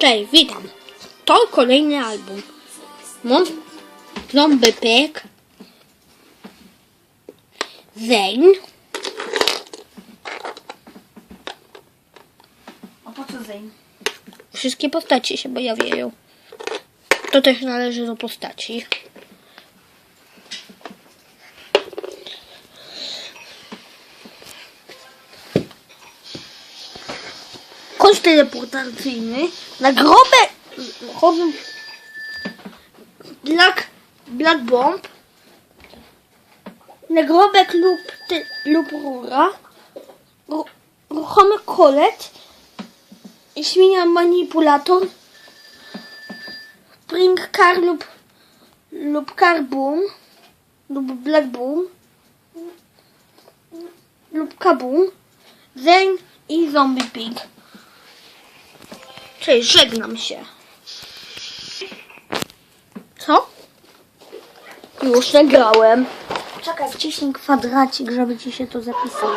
Cześć, witam. To kolejny album. Mam Zombie Pig. Zane. A po co Zane? Wszystkie postacie się pojawiają. To też należy do postaci. Kość teleportacyjny. Nagrobek. Chodzą. Black, Black Bomb. Nagrobek lub, ty, lub rura. Ru, ruchomy kolet. Świnia manipulator. Spring car lub, lub car boom. Lub black boom. Lub kaboom. Zen i zombie pig. Cześć, żegnam się. Co? Już nagrałem. Czekaj, wciśnij kwadracik, żeby ci się to zapisało.